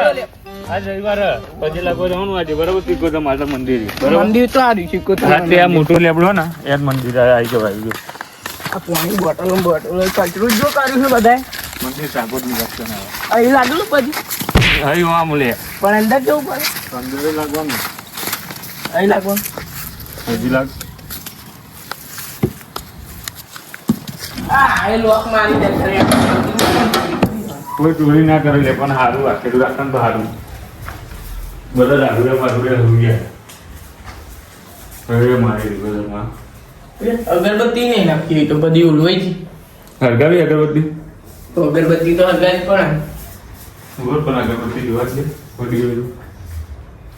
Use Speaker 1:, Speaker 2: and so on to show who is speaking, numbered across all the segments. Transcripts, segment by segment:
Speaker 1: આજ રવિવાર પછી લાગો જવાનું આજે બરાબર? તીકો માતા મંદિર
Speaker 2: મંદિર તો આ
Speaker 1: મોટું લેબડો ને મંદિર આવી જવાય ગયું
Speaker 2: આ પાણી બોટલો બોટલો કચરો જો કાઢ્યું છે બધાએ.
Speaker 1: મંદિર સાગોદની
Speaker 2: અહીં લાગેલું પછી?
Speaker 1: અહીં આ મૂલે
Speaker 2: પણ અંદર જવું પડે.
Speaker 1: લાગવાનું.
Speaker 2: અહીં લાગવાનું.
Speaker 1: હજી લાગ
Speaker 2: આ એ લોક મારી દે
Speaker 1: કોઈ ચોરી ના કરે લે પણ સારું રાખેલું રાખે તો સારું બધા દારૂડે બારૂડે હરું ગયા. હવે મારી બધામાં
Speaker 2: અગરબત્તી નહીં નાખી હોય તો બધી ઉલવાઈ છે
Speaker 1: હરગાવી અગરબત્તી?
Speaker 2: તો અગરબત્તી તો હરગાવી પણ
Speaker 1: બોલ પણ અગરબત્તી જોવા છે પડી ગયું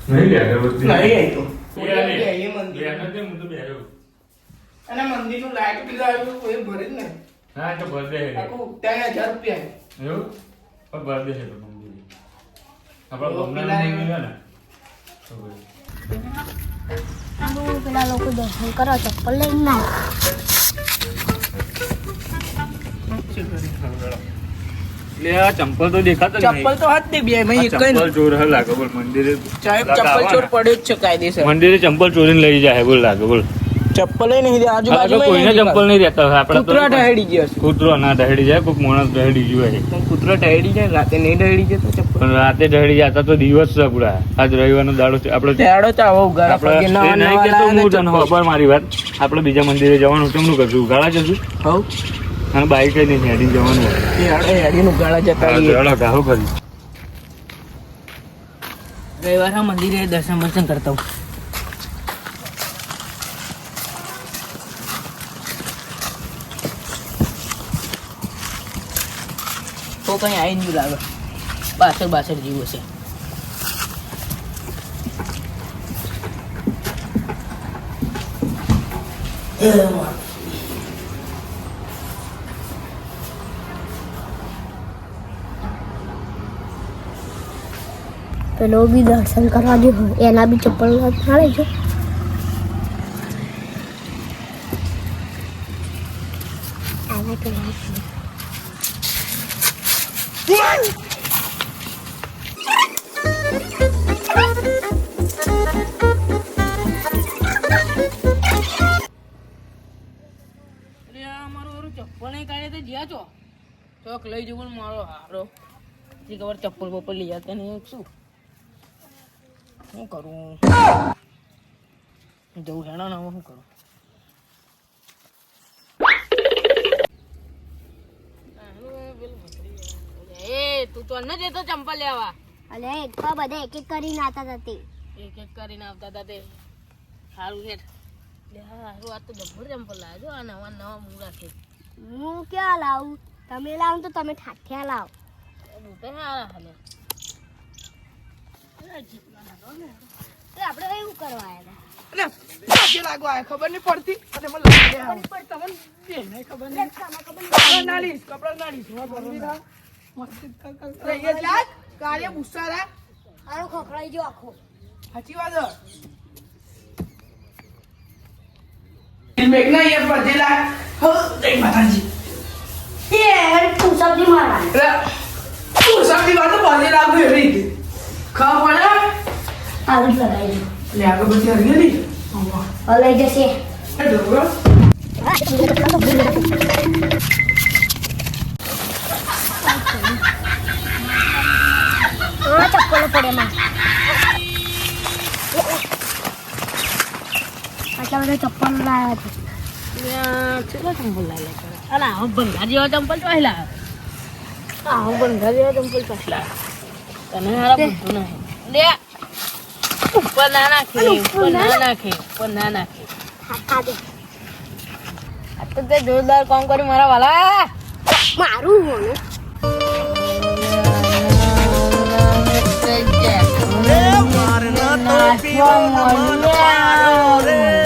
Speaker 1: નહીં લે અગરબત્તી.
Speaker 2: નહીં આવી તો.
Speaker 1: લે.
Speaker 2: મંદિર. અને મંદિરનું લાઈટ બિલ આવ્યું એ ભરે જ ને
Speaker 1: હા તો ભરે
Speaker 2: આખું ત્રણ હજાર રૂપિયા.
Speaker 1: એવું? પણ birthday છે તો મંદિરે. આપણા મંદિર છે ને. તો
Speaker 3: ભાઈ. પેલા લોકો દર્શન કરો ચપ્પલ લઈને ના
Speaker 1: ચંપલ તો દેખાતો જ નહીં.
Speaker 2: તો હાથ દે બે એક
Speaker 1: ચંપલ ચોર હે લાગે બોલ મંદિરે
Speaker 2: ચંપલ ચોર. પડ્યો જ છે કાયદેસર.
Speaker 1: મંદિરે ચંપલ ચોરીને લઈ જાય બોલ લાગે બોલ.
Speaker 2: ચપ્પલ નહીં દે આજુબાજુ
Speaker 1: કોઈને ચપ્પલ નહીં રહેતા હોય આપણે
Speaker 2: કૂતરા ઢહેડી ગયો છે.
Speaker 1: કૂતરો ના ઢહેડી જાય કોઈક માણસ ઢહેડી ગયો હોય.
Speaker 2: પણ કૂતરો ઢહેડી જાય રાતે નહીં ઢહેડી જતો ચપ્પલ?
Speaker 1: રાતે ઢહેડી જતા તો દિવસ છે પૂરા. આજ રવિવારનો દાડો છે આપણે
Speaker 2: દાડો તો આવો ઉગાડા
Speaker 1: આપણે નહીં કેતો હું તને ખબર મારી વાત. આપણે બીજા મંદિરે જવાનું કેમનું કરશું? ઉગાડા જશું?
Speaker 2: હવ.
Speaker 1: અને બાઈક જ નહીં હેડી જવાનું.
Speaker 2: હેડીને ઉગાડા જતા
Speaker 1: હા,
Speaker 2: રહીએ.
Speaker 1: ચાલો ગાહો કરી.
Speaker 2: રવિવાર મંદિરે દર્શન બર્શન કરતા હું તો કંઈ આવી નહીં લાગે. પાછળ પાછળ જેવું છે.
Speaker 3: પેલો બી દર્શન કરવા જેવો એના બી ચપ્પલ મારે છે. પેલા
Speaker 2: અરે આ મારું ઓલું ચપ્પલ નહીં કાઢે તો જ્યાં છો ચોક લઈ જવું ને મારો હારો. પછી ખબર ચપ્પલ બપ્પલ લઈ જતા નહીં શું? શું કરું? જવું હેણા ના શું કરું? તું તો ન જતો ચંપલ લેવા.
Speaker 3: અલે એક પર બધે એક એક કરીને આવતા હતા
Speaker 2: એક એક કરીને આવતા હતા તે. સારું હેઠ લે હારું આ તો જબ્બર ચંપલ લાવ્યો આ નવા નવા મૂળા છે
Speaker 3: હું ક્યાં લાવું? તમે લાવો તો તમે ઠાઠિયા લાવો.
Speaker 2: બૂટે હારા હાલે.
Speaker 3: આપણે એવું કરવા આવ્યા
Speaker 2: લાગવા ખબર નહીં પડતી. અને મને લાગે આવું. તમને ખબર નહીં. કપડાં ના કપડાં ના કાલે.
Speaker 3: આનો ખખડાઈ જો આખો
Speaker 2: સાચી વાત. મેઘના યાર પડજે હો, જય માતાજી.
Speaker 3: એ તું સબ્જી મારા
Speaker 2: તું પડજે લાગુ રીતે. ખબર પડે?
Speaker 3: આવી લગાવી દો
Speaker 2: લે, આગળ બધી હરી ગઈ?
Speaker 3: જશે
Speaker 2: એ ઢોકળો.
Speaker 3: હા ચપ્પલો પડે એમાં આટલા બધા ચપ્પલ લાવ્યા છે
Speaker 2: કેટલા ચંપલ લાવ્યા? આવો ભંગાર જેવા ચંપલ તો લાવ્યા. આવો ભંગાર જેવા ચંપલ તો લાવ્યા. તને હારા બધું નહીં. લે. ઉપર ના નાખે ઉપર ના નાખે ઉપર ના નાખે આ તો તે જોરદાર કામ કર્યું મારા વાલા
Speaker 3: મારું હોનું
Speaker 2: Juan Juan